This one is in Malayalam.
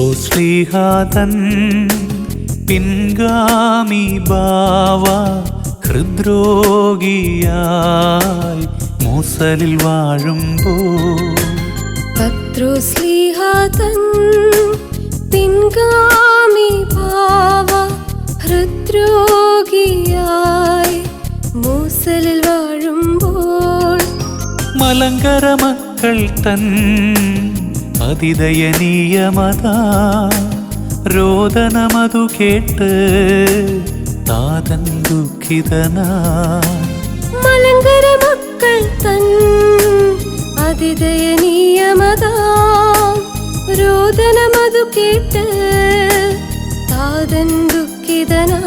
പത്രോസ്ലിഹാതൻ പിൻഗാമി ബാവ ഹൃദ്രോഗിയായി മൂസലിൽ വാഴുമ്പോൾ പത്രോസ്ലിഹാതൻ പിൻഗാമി ബാവ ഹൃദ്രോഗിയായി മൂസലിൽ വാഴുമ്പോൾ. മലങ്കര മക്കൾ തൻ അതിദയനീയമതാ രോദനമതു കേട്ട് താതൻ ദുഃഖിതനാ. മലങ്കര മക്കൾ തൻ അതിദയനീയമതാ രോദനമതു കേട്ട് താതൻ ദുഃഖിതനാ.